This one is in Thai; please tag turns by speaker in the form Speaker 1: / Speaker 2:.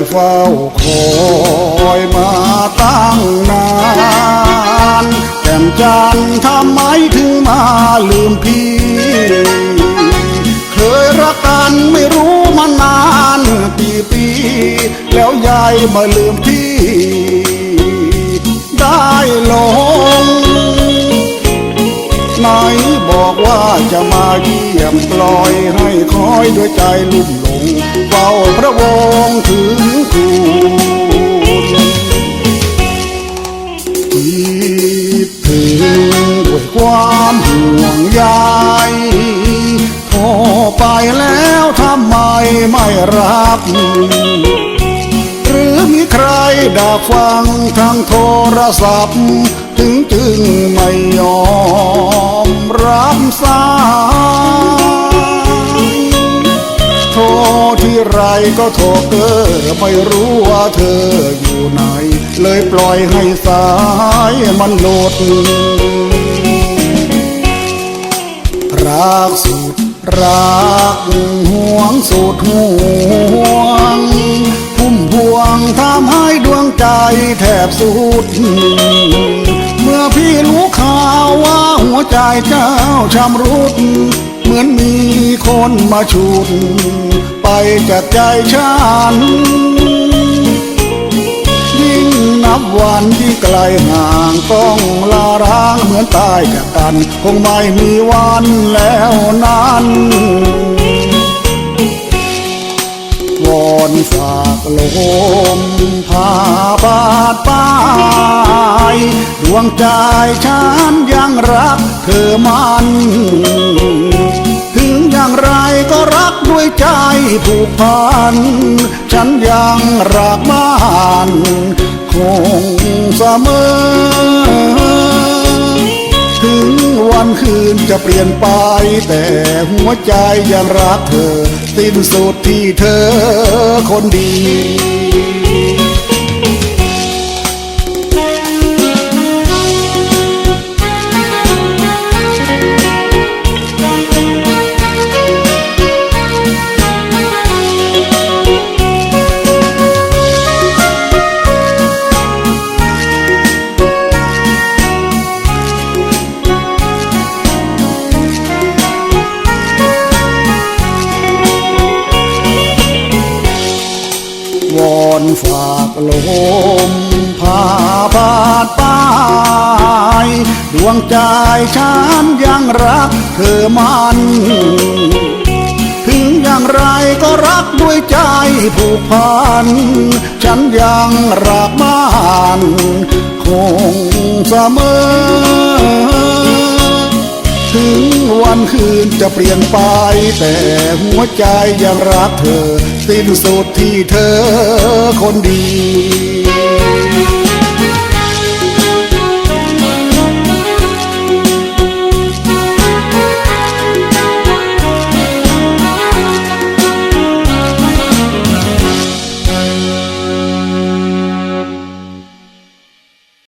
Speaker 1: ยเฝ้าคอยมาตั้งนานแต่มจันทำไมถึงมาลืมพี่ เคยรักกันไม่รู้มานานกี่ปี แล้วยายมาลืมพี่ ได้ลงนาย บอกว่าจะมาเยี่ยมปล่อยให้คอยด้วยใจลุ่นหลงเฝ้าพระวงศ์ถึงทูลคิดถึงด้วยความห่วงใยโทรไปแล้วทำไมไม่รับ หรือมีใครดักฟังทางโทรศัพท์ ถึงจึงไม่ยอมรับสายโทรที่ไรก็โทรเกอไม่รู้ว่าเธออยู่ไหน เลยปล่อยให้สายมันโหลดรักสุดรักห่วงสุดห่วงพุ่มพวงทำให้ดวงใจแทบสุด เจ้าชำรุด เหมือนมีคนมาฉุด ไปจากใจฉัน ยิ่งนับวันที่ไกลห่างต้องลาร้างเหมือนตายจากกัน คงไม่มีวันแล้วนั้น วอนฝากลมพาบาดไปดวงใจฉันยังรักเธอมัน ถึงอย่างไรก็รักด้วยใจผูกพัน ฉันยังรักบ้านคงเสมอถึงวันคืนจะเปลี่ยนไป แต่หัวใจยังรักเธอ สิ้นสุดที่เธอคนดี ฝากลมพาพาดไปดวงใจฉันยังรักเธอมัน ถึงอย่างไรก็รักด้วยใจผูกพัน ฉันยังรักบ้านคงเสมอ ถึงวันคืนจะเปลี่ยนไป แต่หัวใจยังรักเธอ สิ้นสุดที่เธอคนดี